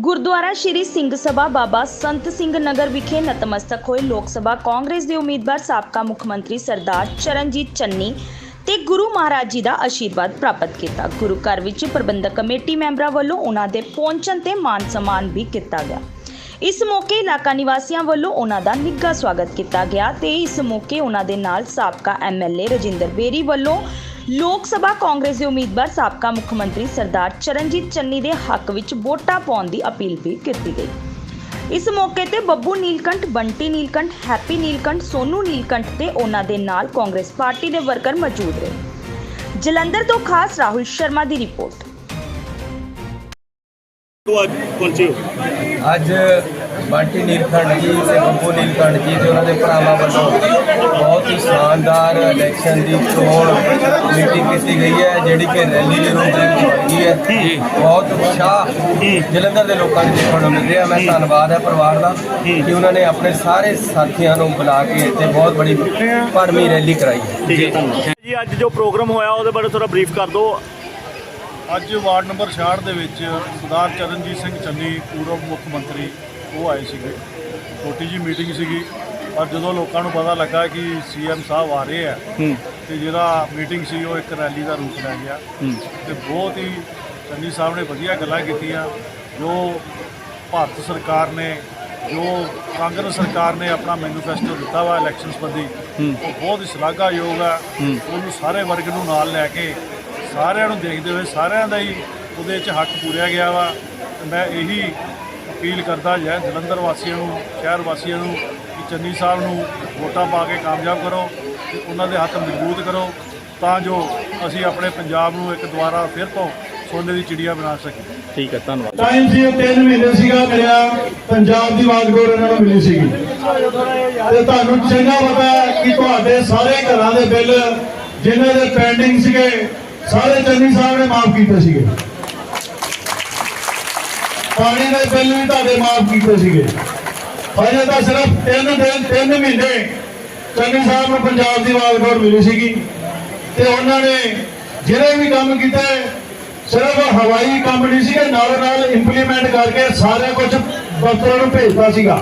ਗੁਰਦੁਆਰਾ ਸ਼੍ਰੀ ਸਿੰਘ ਸਭਾ ਬਾਬਾ ਸੰਤ ਸਿੰਘ ਨਗਰ ਵਿਖੇ ਨਤਮਸਤਕ ਹੋਏ ਲੋਕ ਸਭਾ ਕਾਂਗਰਸ ਦੇ ਉਮੀਦਵਾਰ ਸਾਬਕਾ ਮੁੱਖ ਮੰਤਰੀ ਸਰਦਾਰ ਚਰਨਜੀਤ ਚੰਨੀ ਤੇ ਗੁਰੂ ਮਹਾਰਾਜ ਜੀ ਦਾ ਆਸ਼ੀਰਵਾਦ ਪ੍ਰਾਪਤ ਕੀਤਾ। ਗੁਰੂ ਘਰ ਵਿੱਚ ਪ੍ਰਬੰਧਕ ਕਮੇਟੀ ਮੈਂਬਰਾਂ ਵੱਲੋਂ ਉਹਨਾਂ ਦੇ ਪਹੁੰਚਣ ਤੇ ਮਾਨ ਸਨਮਾਨ ਵੀ ਕੀਤਾ ਗਿਆ। ਇਸ ਮੌਕੇ ਇਲਾਕਾ ਨਿਵਾਸੀਆਂ ਵੱਲੋਂ ਉਹਨਾਂ ਦਾ ਨਿੱਘਾ ਸਵਾਗਤ ਕੀਤਾ ਗਿਆ ਤੇ ਇਸ ਮੌਕੇ ਉਹਨਾਂ ਦੇ ਨਾਲ ਸਾਬਕਾ ਐਮਐਲਏ ਰਜਿੰਦਰ ਬੇਰੀ ਵੱਲੋਂ ਲੋਕ ਸਭਾ ਕਾਂਗਰਸ ਦੇ ਉਮੀਦਵਾਰ ਸਾਬਕਾ ਮੁੱਖ ਮੰਤਰੀ ਸਰਦਾਰ ਚਰਨਜੀਤ ਚੰਨੀ ਦੇ ਹੱਕ ਵਿੱਚ ਵੋਟਾਂ ਪਾਉਣ ਦੀ ਅਪੀਲ ਵੀ ਕੀਤੀ ਗਈ। ਇਸ ਮੌਕੇ ਤੇ ਬੱਬੂ ਨੀਲਕੰਠ ਬੰਟੀ ਨੀਲਕੰਠ ਹੈਪੀ ਨੀਲਕੰਠ ਸੋਨੂ ਨੀਲਕੰਠ ਤੇ ਉਹਨਾਂ ਦੇ ਨਾਲ ਕਾਂਗਰਸ ਪਾਰਟੀ ਦੇ ਵਰਕਰ ਮੌਜੂਦ ਰਹੇ। ਜਲੰਧਰ ਤੋਂ ਖਾਸ ਰਾਹੁਲ ਸ਼ਰਮਾ ਦੀ ਰਿਪੋਰਟ। ਤੋਂ ਅੱਜ ਪਹੁੰਚੇ ਅੱਜ ਬੰਟੀ ਨੀਲਕੰਠ ਜੀ ਤੇ ਬੱਬੂ ਨੀਲਕੰਠ ਜੀ ਤੇ ਉਹਨਾਂ ਦੇ ਭਰਾਵਾਂ ਵੱਲੋਂ ਬਹੁਤ ਹੀ ਸ਼ਾਨਦਾਰ ਇਲੈਕਸ਼ਨ ਦੀ ਚੋਣ ਮੀਟਿੰਗ ਕੀਤੀ ਗਈ ਹੈ ਜਿਹੜੀ ਕਿ ਰੈਲੀ ਦੇ ਰੂਪ ਵਿੱਚ ਹੋਈ ਹੈ। ਬਹੁਤ ਉਤਸ਼ਾਹ ਜਲੰਧਰ ਦੇ ਲੋਕਾਂ ਨੂੰ ਦੇਖਣ ਨੂੰ ਮਿਲ ਰਿਹਾ। ਮੈਂ ਧੰਨਵਾਦ ਹੈ ਪਰਿਵਾਰ ਦਾ ਕਿ ਉਹਨਾਂ ਨੇ ਆਪਣੇ ਸਾਰੇ ਸਾਥੀਆਂ ਨੂੰ ਬੁਲਾ ਕੇ ਇੱਥੇ ਬਹੁਤ ਬੜੀ ਭਰਵੀਂ ਰੈਲੀ ਕਰਾਈ ਹੈ। ਜੀ। ਅੱਜ ਜੋ ਪ੍ਰੋਗਰਾਮ ਹੋਇਆ ਉਹਦੇ ਬਾਰੇ ਥੋੜਾ ਬਰੀਫ ਕਰ ਦਿਓ। ਅੱਜ ਵਾਰਡ ਨੰਬਰ 66 ਦੇ ਵਿੱਚ ਸਰਦਾਰ ਚਰਨਜੀਤ ਸਿੰਘ ਚੰਨੀ ਪੂਰਵ ਮੁੱਖ ਮੰਤਰੀ ਉਹ ਆਏ ਸੀਗੇ। ਛੋਟੀ ਜੀ ਮੀਟਿੰਗ ਸੀਗੀ। ਪਰ ਜਦੋਂ ਲੋਕਾਂ ਨੂੰ ਪਤਾ ਲੱਗਾ ਕਿ ਸੀਐਮ ਸਾਹਿਬ ਆ ਰਹੇ ਆ ਤੇ ਜਿਹੜਾ ਮੀਟਿੰਗ ਸੀ ਉਹ ਇੱਕ ਰੈਲੀ ਦਾ ਰੂਪ ਲੈ ਗਿਆ। ਤੇ ਬਹੁਤ ਹੀ ਚੰਨੀ ਸਾਹਿਬ ਨੇ ਵਧੀਆ ਗੱਲਾਂ ਕੀਤੀਆਂ। ਜੋ ਭਾਰਤ ਸਰਕਾਰ ਨੇ ਜੋ ਕਾਂਗਰਸ ਸਰਕਾਰ ਨੇ ਆਪਣਾ ਮੈਨੀਫੈਸਟੋ ਦਿੱਤਾ ਵਾ ਇਲੈਕਸ਼ਨ ਸੰਬੰਧੀ ਉਹ ਬਹੁਤ ਹੀ ਸ਼ਲਾਘਾਯੋਗ ਆ। ਉਹਨੂੰ ਸਾਰੇ ਵਰਗ ਨੂੰ ਨਾਲ ਲੈ ਕੇ ਸਾਰਿਆਂ ਨੂੰ ਦੇਖਦੇ ਹੋਏ ਸਾਰਿਆਂ ਦਾ ਹੀ ਉਹਦੇ 'ਚ ਹੱਕ ਪੂਰਿਆ ਗਿਆ ਵਾ। ਮੈਂ ਇਹੀ ਅਪੀਲ ਕਰਦਾ ਜੈ ਜਲੰਧਰ ਵਾਸੀਆਂ ਨੂੰ ਸ਼ਹਿਰ ਵਾਸੀਆਂ ਨੂੰ ਕਿ ਚੰਨੀ ਸਾਹਿਬ ਨੂੰ ਵੋਟਾਂ ਪਾ ਕੇ ਕਾਮਯਾਬ ਕਰੋ ਤੇ ਉਹਨਾਂ ਦੇ ਹੱਕ ਮਜ਼ਬੂਤ ਕਰੋ ਤਾਂ ਜੋ ਅਸੀਂ ਆਪਣੇ ਪੰਜਾਬ ਨੂੰ ਇੱਕ ਦੁਬਾਰਾ ਫਿਰ ਤੋਂ ਸੋਨੇ ਦੀ ਚਿੜੀਆ ਬਣਾ ਸਕੀਏ। ਠੀਕ ਹੈ ਧੰਨਵਾਦ। ਟਾਈਮ ਸੀ ਉਹ 3 ਮਹੀਨੇ ਸੀਗਾ ਮਿਲਿਆ। ਪੰਜਾਬ ਦੀ ਵਾਗਡੋਰ ਇਹਨਾਂ ਨੂੰ ਮਿਲੀ ਸੀਗੀ। ਤੇ ਤੁਹਾਨੂੰ ਚੰਗਾ ਪਤਾ ਹੈ ਕਿ ਤੁਹਾਡੇ ਸਾਰੇ ਘਰਾਂ ਦੇ ਬਿੱਲ ਜਿਨ੍ਹਾਂ ਦੇ ਪੈਂਡਿੰਗ ਸੀਗੇ ਸਾਰੇ ਚੰਨੀ ਸਾਹਿਬ ਨੇ ਮਾਫ ਕੀਤੇ ਸੀਗੇ। ਪਾਣੀ ਦੇ ਬਿੱਲ ਵੀ ਤੁਹਾਡੇ ਮਾਫ ਕੀਤੇ ਸੀਗੇ। ਹਜੇ ਤਾਂ ਸਿਰਫ 3 ਦਿਨ 3 ਮਹੀਨੇ ਚੰਨੀ ਸਾਹਿਬ ਨੂੰ ਪੰਜਾਬ ਦੀ ਵਾਗਡੋਰ ਮਿਲੀ ਸੀਗੀ ਤੇ ਉਹਨਾਂ ਨੇ ਜਿਹੜੇ ਵੀ ਕੰਮ ਕੀਤੇ, ਸਿਰਫ ਹਵਾਈ ਕੰਮ ਨਹੀਂ ਸੀਗਾ ਨਾਲ ਨਾਲ ਇੰਪਲੀਮੈਂਟ ਕਰਕੇ ਸਾਰਾ ਕੁਝ ਦਫ਼ਤਰਾਂ ਨੂੰ ਭੇਜਦਾ ਸੀਗਾ।